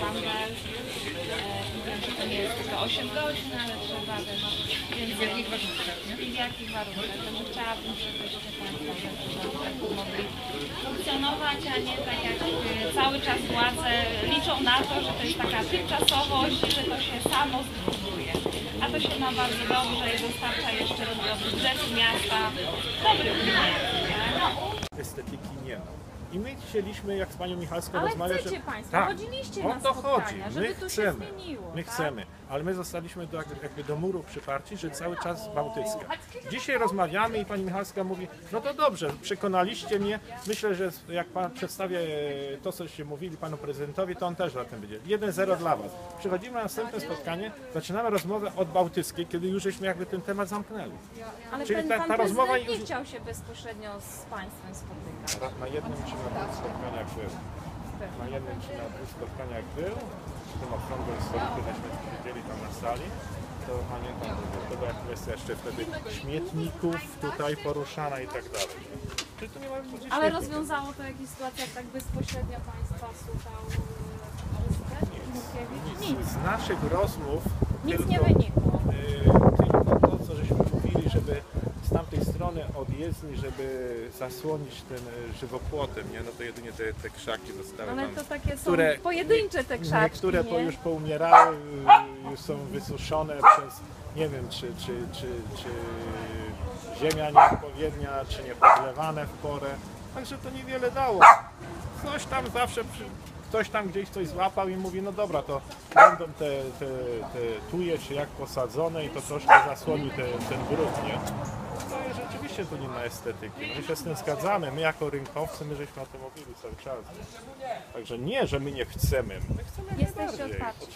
handel. E, to nie jest tylko 8 godzin, ale trzeba no, więc w jakich warunkach? I w jakich warunkach. Także chciałabym, żebyście Państwo też mogli funkcjonować, a nie tak jak cały czas władze liczą na to, że to jest taka tymczasowość, że to się samo zbuduje. A to się ma bardzo dobrze i dostarcza jeszcze do budżetu miasta dobrych pieniędzy. tak? estetyki nie ma. I my chcieliśmy, jak z panią Michalską Ale rozmawiać, chcecie że... Państwo, Tak, chodziliście o na to spotkania, chodzi. żeby My to chcemy, się zmieniło. my tak? chcemy, ale my zostaliśmy do, jakby do muru przyparci, że cały czas Bałtycka. Dzisiaj rozmawiamy i pani Michalska mówi, no to dobrze, przekonaliście mnie, myślę, że jak pan przedstawię to, coście mówili panu prezydentowi, to on też na tym będzie. 1-0 dla was. Przychodzimy na następne spotkanie, zaczynamy rozmowę od Bałtyckiej, kiedy już żeśmy jakby ten temat zamknęli. Ale Czyli ten, ta- ta rozmowa prezydent już- nie chciał się bezpośrednio z Państwem spotykać. Na jednym czy na dwóch spotkaniach był. Na jednym czy na dwóch spotkaniach był. W tym okrągłym stoliku, żeśmy siedzieli tam na sali. To pamiętam, że to była kwestia jeszcze wtedy śmietników tutaj poruszana i tak dalej. Czyli tu nie ma nic Ale rozwiązało to jakieś sytuacje, jak tak bezpośrednio Państwa słuchał e, prezydent Minkiewicz? Nic. Z naszych rozmów Nic tylko, nie wynikło. y, tylko to, co żeśmy mówili, żeby z tamtej odjezdni, żeby zasłonić ten y, żywopłotem, nie? No to jedynie te, te krzaki zostały Ale tam to takie są które- pojedyncze te krzaki, Niektóre po nie? już poumierały, y, już są wysuszone przez, nie wiem, czy, czy, czy, czy ziemia nieodpowiednia, czy nie podlewane w porę. Także to niewiele dało. Ktoś tam zawsze, przy, ktoś tam gdzieś coś złapał i mówi, no dobra, to będą te, te, te tuje, czy jak posadzone i to troszkę zasłoni te, ten brud, nie? I rzeczywiście tu nie ma estetyki. My się z tym zgadzamy. My jako rynkowcy, my żeśmy o tym mówili cały czas. Także nie, że my nie chcemy. My chcemy Jesteście najbardziej. otwarci.